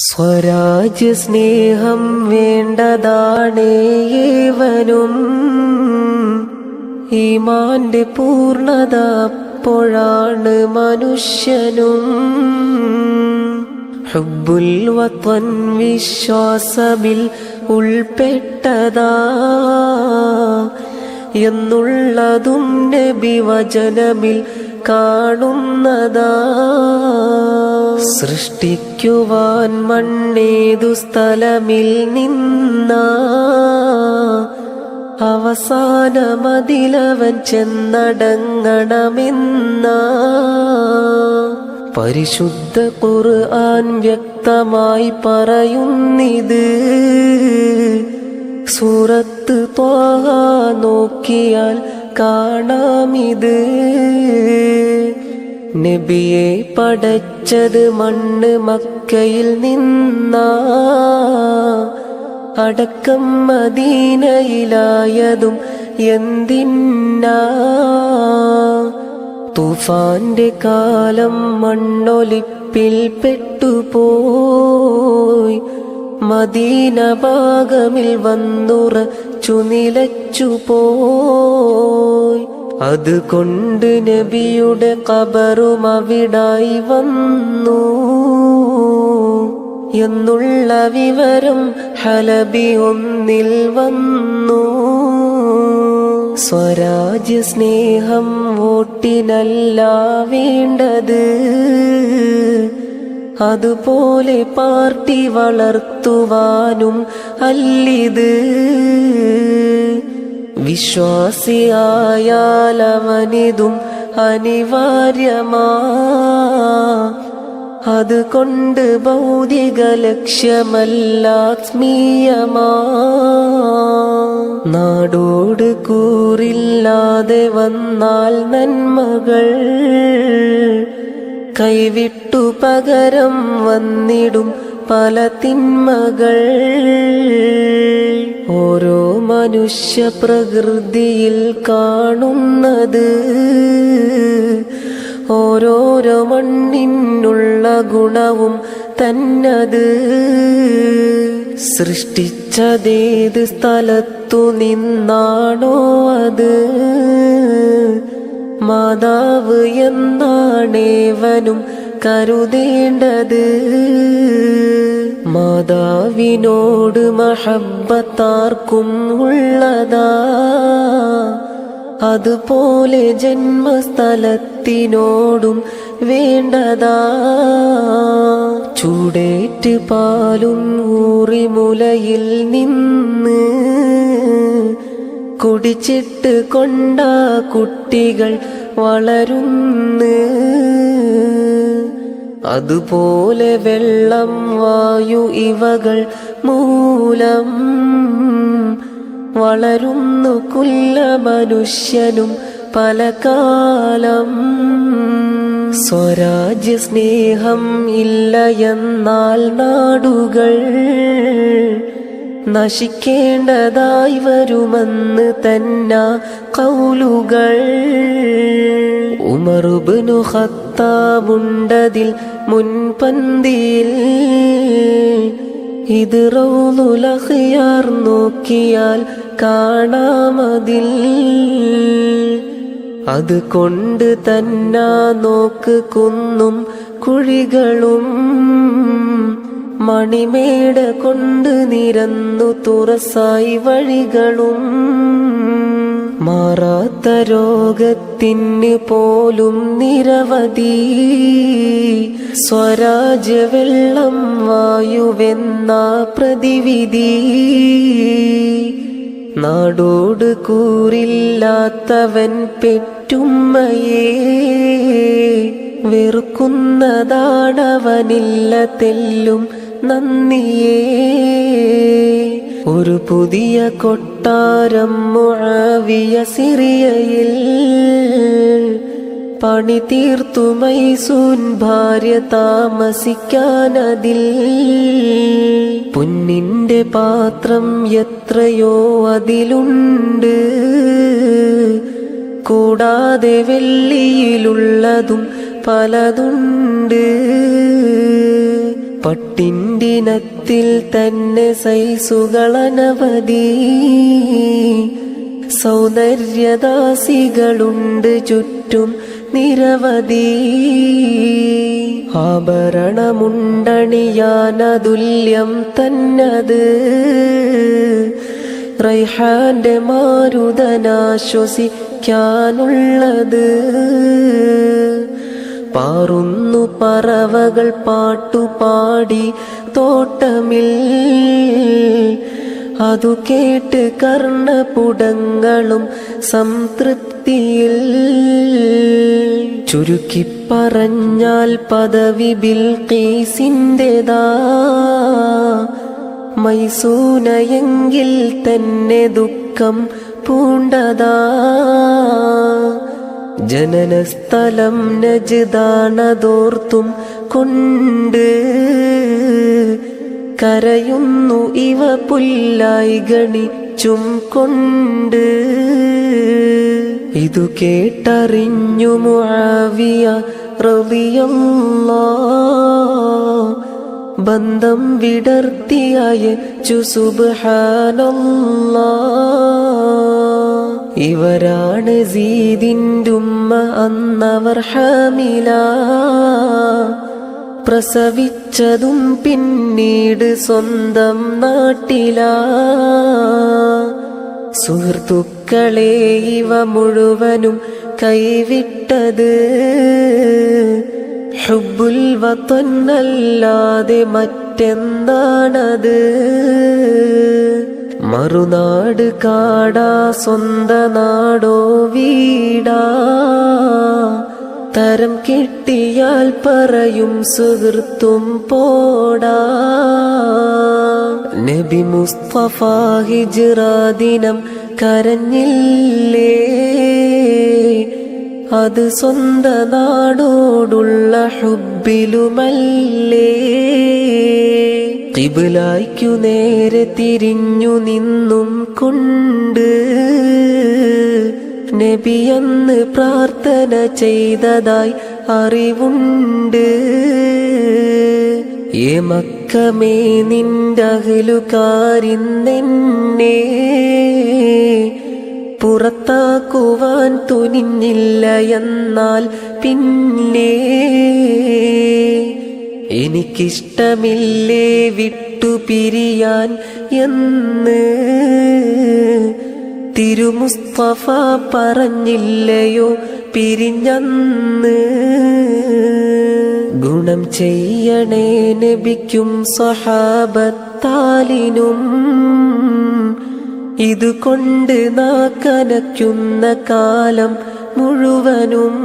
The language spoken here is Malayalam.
സ്വരാജ്യ സ്നേഹം വേണ്ടതാണേവനും ഈമാന്റെ പൂർണത അപ്പോഴാണ് മനുഷ്യനും. ഹുബുൽ വത്വൻ വിശ്വാസമിൽ ഉൾപ്പെട്ടതാ. എന്നുള്ളതും നബി വചനമിൽ കാണുന്നതാ. സൃഷ്ടിക്കുവാൻ മണ്ണേതു സ്ഥലമിൽ നിന്ന അവസാനമതിലവൻ ചെന്നടങ്ങണമെന്ന പരിശുദ്ധ ഖുർആൻ വ്യക്തമായി പറയുന്നിത് സൂറത്ത് ത്വാഹ നോക്കിയാൽ കാണാമിത്. നബിയെ പടച്ചത് മണ്ണ് മക്കയിൽ നിന്നാ. അടക്കം മദീനയിലായതും എന്തിന്നാ. തൂഫാന്റെ കാലം മണ്ണൊലിപ്പിൽ പെട്ടുപോയി. മദീന ഭാഗമിൽ വന്നുറച്ചു ചുനിലച്ചു പോയി അതുകൊണ്ട് നബിയുടെ കബറും അവിടായി വന്നു. എന്നുള്ള വിവരം ഹലബി ഒന്നിൽ വന്നു. സ്വരാജ്യ സ്നേഹം വോട്ടിനല്ല വേണ്ടത്. അതുപോലെ പാർട്ടി വളർത്തുവാനും അല്ലിത്. വിശ്വാസിയായാൽ അവനിതും അനിവാര്യമാ. അതുകൊണ്ട് ഭൗതിക ലക്ഷ്യമല്ലാത്മീയമാ. നാടോട് കൂറില്ലാതെ വന്നാൽ നന്മകൾ കൈവിട്ടു പകരം വന്നിടും പല തിന്മകൾ. ഓരോ മനുഷ്യ പ്രകൃതിയിൽ കാണുന്നത് ഓരോരോ മണ്ണിനുള്ള ഗുണവും തന്നത് സൃഷ്ടിച്ചതേത് സ്ഥലത്തു നിന്നാണോ അത്? മാതാവ് എന്നാണേവനും കരുതേണ്ടത്? മാതാവിനോട് മഹബത്താർക്കും ഉള്ളതാ. അതുപോലെ ജന്മസ്ഥലത്തിനോടും വേണ്ടതാ. ചൂടേറ്റ് പാലും ഊറിമുലയിൽ നിന്ന് കുടിച്ചിട്ട് കൊണ്ട കുട്ടികൾ വളരുന്ന്. അതുപോലെ വെള്ളം വായു ഇവകൾ മൂലം വളരുന്നു കുല്ല മനുഷ്യനും പല കാലം. സ്വരാജ്യ സ്നേഹം ഇല്ല എന്നാൽ നാടുകൾ നശിക്കേണ്ടതായി വരുമെന്ന് തന്ന കൗലുകൾ. ഉമറുബിനു ഹത്താമുണ്ടതിൽ മുൻപന്തിയിൽ ഇത് റൗലുലഹിയാർ നോക്കിയാൽ കാണാമതിൽ. അത് കൊണ്ട് തന്നാ നോക്ക് കുന്നും കുഴികളും. മണിമേട കൊണ്ട് നിരന്നു തുറസായി വഴികളും. മാറാത്ത രോഗത്തിന് പോലും നിരവധി. സ്വരാജ്യവെള്ളം വായുവെന്ന പ്രതിവിധി. നാടോട് കൂറില്ലാത്തവൻ പെറ്റുമ്മയേ. വെറുക്കുന്നതാണവനില്ല തെല്ലും നന്ദിയേ. ഒരു പുതിയ കൊട്ടാരം മുഴവിയ സിറിയയിൽ പണി തീർത്തു മൈസൂൻ ഭാര്യ താമസിക്കാനതിൽ. പൊന്നിന്റെ പാത്രം എത്രയോ അതിലുണ്ട്. കൂടാതെ വെള്ളിയിലുള്ളതും പലതുണ്ട്. പട്ടിൻഡിനത്തിൽ തന്നെ സൈസുകളനവധി. സൗന്ദര്യദാസികളുണ്ട് ചുറ്റും നിരവധി. ആഭരണമുണ്ടണിയാനതുല്യം തന്നത്. റൈഹാന്റെ മാരുതനാശ്വസിക്കാനുള്ളത്. പാറുന്നു പറവകൾ പാട്ടുപാടി തോട്ടമിൽ. അതു കേട്ട് കർണപുടങ്ങളും സംതൃപ്തിയിൽ. ചുരുക്കി പറഞ്ഞാൽ പദവി ബിൽക്കീസിന്റെതാ മൈസൂനയെങ്കിൽ തന്നെ ദുഃഖം പൂണ്ടതാ. ജനനസ്ഥലം നജിതാണതോർത്തും കൊണ്ട് കരയുന്നു ഇവ പുല്ലായി ഗണിച്ചും കൊണ്ട്. ഇതു കേട്ടറിഞ്ഞു മുഴവിയ റളിയല്ലാ ബന്ധം വിടർത്തിയച്ചു സുബ്ഹാനല്ലാ. ഇവരാണ് സീദിന്റെ ഉമ്മ അന്നവർ ഹമില. പ്രസവിച്ചതും പിന്നീട് സ്വന്തം നാട്ടില. സുഹൃത്തുക്കളെ ഇവ മുഴുവനും കൈവിട്ടത് ഹുബുൽ വത്തന്നല്ലാതെ മറ്റെന്താണത്? മറുനാട് കാടാ സ്വന്ത നാടോ വീടാ. തരം കിട്ടിയാൽ പറയും സുഹൃത്തും പോടാ. നബി മുസ്തഫ ഹിജ്റ ദിനം കരഞ്ഞില്ലേ? അത് സ്വന്ത നാടോടുള്ള ഹുബിലുമല്ലേ കിബിലായിക്കു നേരെ തിരിഞ്ഞു നിന്നും കൊണ്ട് നബിയെന്ന് പ്രാർത്ഥന ചെയ്തതായി അറിവുണ്ട്. ഏ മക്കമേ നിന്റെ അഹലുകാരിന്നെന്നെ പുറത്താക്കുവാൻ തുനിഞ്ഞില്ല എന്നാൽ പിന്നെ എനിക്കിഷ്ടമില്ലേ വിട്ടുപിരിയാൻ എന്ന്? തിരുമുസ്തഫ പറഞ്ഞില്ലയോ പിരിഞ്ഞന്ന്? ഗുണം ചെയ്യണേ നബിക്കും സഹാബത്താലിനും ഇതുകൊണ്ട് നാ കനയ്ക്കുന്ന കാലം മുഴുവനും